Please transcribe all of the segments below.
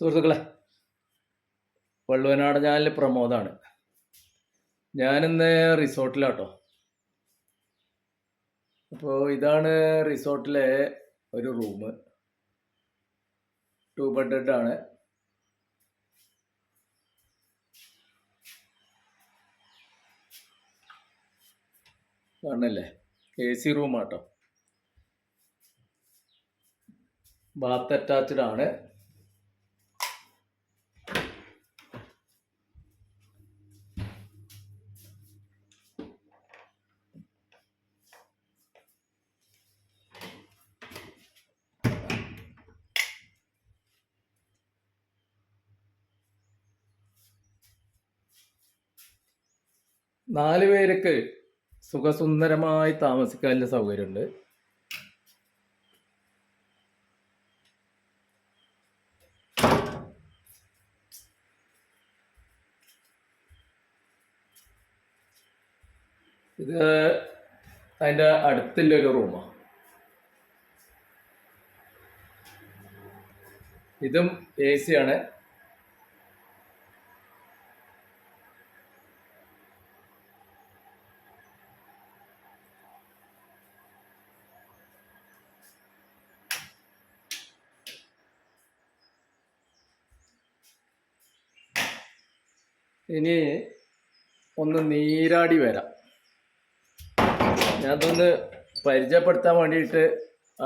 സുഹൃത്തുക്കളെ വള്ളുവനാട് ചാനലിൽ പ്രമോദാണ്. ഞാനിന്ന് റിസോർട്ടിലാട്ടോ. അപ്പോൾ ഇതാണ് റിസോർട്ടിലെ ഒരു റൂം ടു ബെഡ്ഡാണ് കാണല്ലേ എ സി റൂമാട്ടോ. ബാത്ത് അറ്റാച്ച്ഡ് ആണ്. നാല് പേർക്ക് സുഖസുന്ദരമായി താമസിക്കാനുള്ള സൗകര്യമുണ്ട്. ഇത് അതിന്റെ അടുത്തുള്ള ഒരു റൂമാണ് ഇതും എ സി ആണ്. ഇനി ഒന്ന് നീരാടി വരാം. ഞാനതൊന്ന് പരിചയപ്പെടുത്താൻ വേണ്ടിയിട്ട്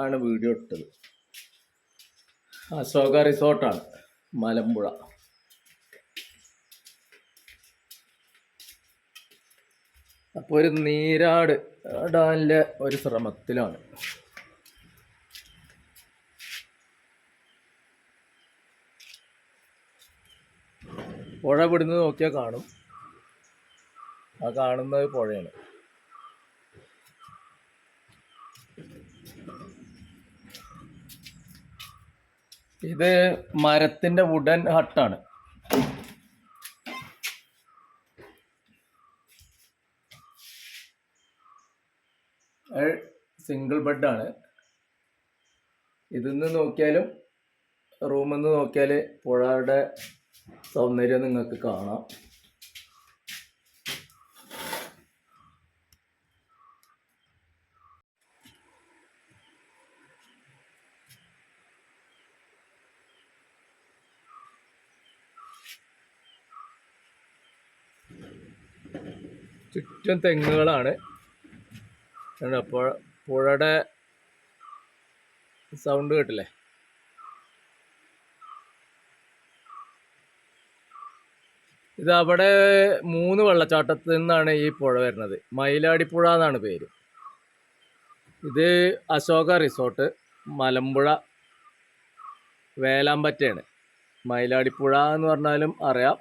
ആണ് വീഡിയോ ഇട്ടത്. അശോക റിസോർട്ടാണ് മലമ്പുഴ. അപ്പോൾ ഒരു നീരാട് ഇടാനുള്ള ഒരു ശ്രമത്തിലാണ്. പുഴ ഇവിടുന്ന് നോക്കിയാൽ കാണും. ആ കാണുന്നത് പുഴയാണ്. ഇത് മരത്തിന്റെ വുഡൻ ഹട്ടാണ്. സിംഗിൾ ബെഡാണ്. ഇതിന്ന് നോക്കിയാലും റൂമിൽ നിന്ന് നോക്കിയാൽ പുഴയുടെ സൗന്ദര്യം നിങ്ങൾക്ക് കാണാം. ചുറ്റും തെങ്ങുകളാണ്. അപ്പോൾ പുഴ പുഴയുടെ സൗണ്ട് കേട്ടില്ലേ? ഇത് അവിടെ മൂന്ന് വെള്ളച്ചാട്ടത്തിൽ നിന്നാണ് ഈ പുഴ വരുന്നത്. മയിലാടിപ്പുഴ എന്നാണ് പേര്. ഇത് അശോക റിസോർട്ട് മലമ്പുഴ വേലാമ്പറ്റയാണ്. മയിലാടിപ്പുഴ എന്ന് പറഞ്ഞാലും അറിയാം.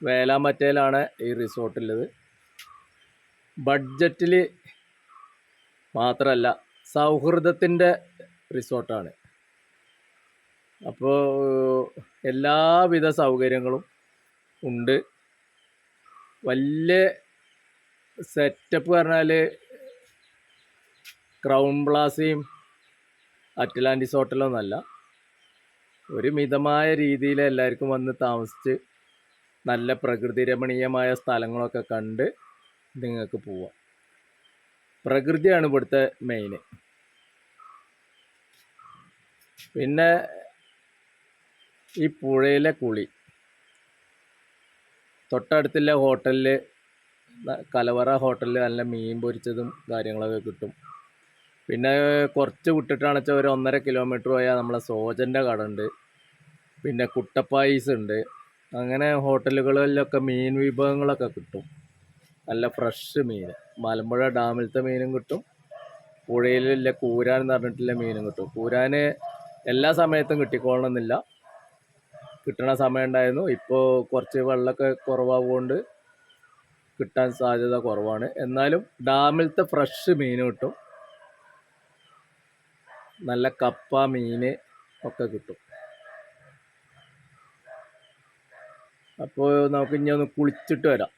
വേലാമ്പറ്റയിലാണ് ഈ റിസോർട്ടുള്ളത് ബഡ്ജറ്റിൽ മാത്രമല്ല സൗഹൃദത്തിന്റെ റിസോർട്ടാണ് അപ്പോൾ എല്ലാവിധ സൗകര്യങ്ങളും ഉണ്ട്. വലിയ സെറ്റപ്പ് പറഞ്ഞാൽ ക്രൗൺ പ്ലാസയും അറ്റ്ലാന്റിസ് ഹോട്ടലൊന്നല്ല ഒരു മിതമായ രീതിയിൽ എല്ലാവർക്കും വന്ന് താമസിച്ച് നല്ല പ്രകൃതി രമണീയമായ സ്ഥലങ്ങളൊക്കെ കണ്ട് നിങ്ങൾക്ക് പോവാം. പ്രകൃതിയാണ് ഇവിടുത്തെ മെയിന് പിന്നെ ഈ പുഴയിലെ കുളി. തൊട്ടടുത്തുള്ള ഹോട്ടലിൽ കലവറ ഹോട്ടലിൽ നല്ല മീൻ പൊരിച്ചതും കാര്യങ്ങളൊക്കെ കിട്ടും. പിന്നെ കുറച്ച് വിട്ടിട്ടാണെന്ന് വെച്ചാൽ ഒരു ഒന്നര കിലോമീറ്റർ പോയാൽ നമ്മളെ സോജന്റെ കട ഉണ്ട് പിന്നെ കുട്ടപ്പായീസ് ഉണ്ട് അങ്ങനെ ഹോട്ടലുകളിലൊക്കെ മീൻ വിഭവങ്ങളൊക്കെ കിട്ടും. നല്ല ഫ്രഷ് മീൻ. മലമ്പുഴ ഡാമിലത്തെ മീനും കിട്ടും. പുഴയിലുള്ള കൂരാൻ എന്ന് പറഞ്ഞിട്ടുള്ള മീനും കിട്ടും. കൂരാന് എല്ലാ സമയത്തും കിട്ടിക്കോളണമെന്നില്ല. കിട്ടണ സമയം ഉണ്ടായിരുന്നു ഇപ്പോൾ കുറച്ച് വെള്ളമൊക്കെ കുറവാകൊണ്ട് കിട്ടാൻ സാധ്യത കുറവാണ്. എന്നാലും ഡാമിലത്തെ ഫ്രഷ് മീൻ കിട്ടും. നല്ല കപ്പ മീൻ ഒക്കെ കിട്ടും. അപ്പോൾ നമുക്ക് ഇനി ഒന്ന് കുളിച്ചിട്ട് വരാം.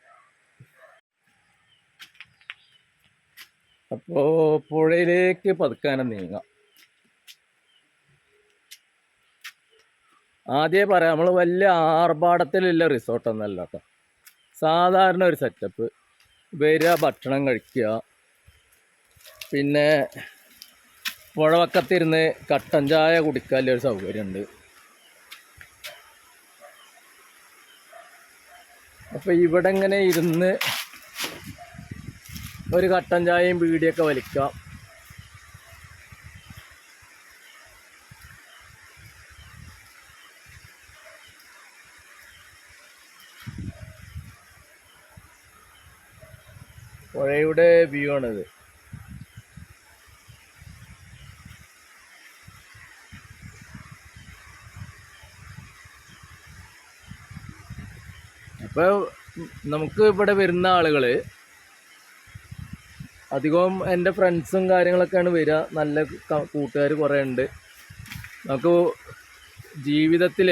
അപ്പോൾ പുഴയിലേക്ക് പതുക്കാനും നീങ്ങാം. ആദ്യമേ പറയാം നമ്മൾ വലിയ ആർഭാടത്തിലുള്ള റിസോർട്ടൊന്നല്ല കേട്ടോ സാധാരണ ഒരു സെറ്റപ്പ് വരിക ഭക്ഷണം കഴിക്കുക. പിന്നെ പുഴവക്കത്തിരുന്ന് കട്ടൻ ചായ കുടിക്കാനുള്ള ഒരു സൗകര്യമുണ്ട്. അപ്പോൾ ഇവിടെ ഇങ്ങനെ ഇരുന്ന് ഒരു കട്ടൻ ചായയും ബീഡിയൊക്കെ വലിക്കാം. പുഴയുടെ വ്യൂ ആണിത്. അപ്പോൾ നമുക്ക് ഇവിടെ വരുന്ന ആളുകൾ അധികവും എന്റെ ഫ്രണ്ട്സും കാര്യങ്ങളൊക്കെയാണ് വരിക. നല്ല കൂട്ടുകാർ കുറേ ഉണ്ട്. നമുക്ക് ജീവിതത്തിൽ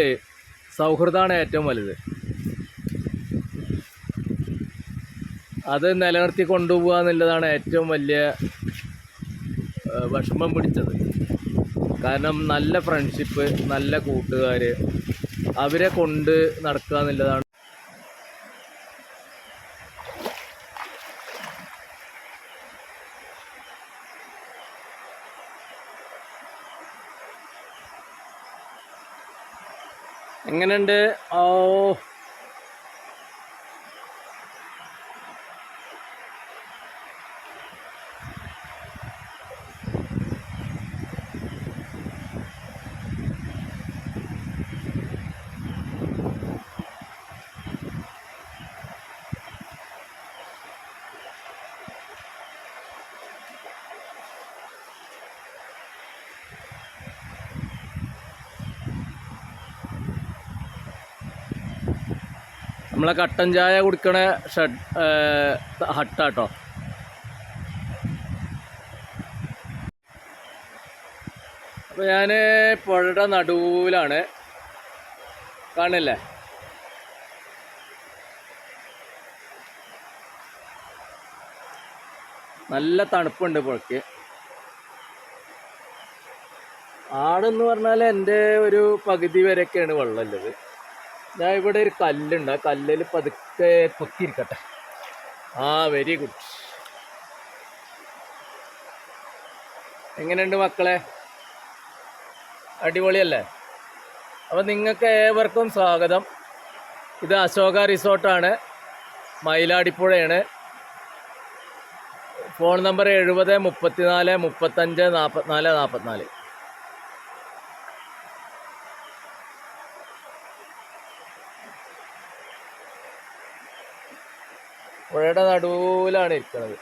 സൗഹൃദമാണ് ഏറ്റവും വലുത്. അത് നിലനിർത്തി കൊണ്ടുപോകുക എന്നുള്ളതാണ് ഏറ്റവും വലിയ വിഷമം പിടിച്ചത്. കാരണം നല്ല ഫ്രണ്ട്ഷിപ്പ് നല്ല കൂട്ടുകാർ അവരെ കൊണ്ട് നടക്കുക എന്നുള്ളതാണ്. എങ്ങനെയുണ്ട്? ഓ നമ്മളെ കട്ടൻ ചായ കുടിക്കണ ഷഡ് ഹട്ടാട്ടോ. അപ്പോൾ ഞാൻ പുഴയുടെ നടുവിലാണ്. കാണില്ലേ നല്ല തണുപ്പുണ്ട് പുഴയ്ക്ക് ആടെന്ന് പറഞ്ഞാൽ എന്റെ ഒരു പകുതി വരെയൊക്കെയാണ് വെള്ളമുള്ളത്. ഞാൻ ഇവിടെ ഒരു കല്ലുണ്ട്. ആ കല്ലിൽ പതുക്കെ പൊക്കിയിരിക്കട്ടെ. ആ വെരി ഗുഡ് എങ്ങനെയുണ്ട് മക്കളെ? അടിപൊളിയല്ലേ? അപ്പം നിങ്ങൾക്ക് ഏവർക്കും സ്വാഗതം. ഇത് അശോക റിസോർട്ടാണ്. മയിലാടിപ്പുഴയാണ്. ഫോൺ നമ്പർ എഴുപത് മുപ്പത്തിനാല് മുപ്പത്തഞ്ച് നാൽപ്പത്തിനാല് നാൽപ്പത്തിനാല് പുഴയുടെ നടുവിലാണ് ഇരിക്കുന്നത്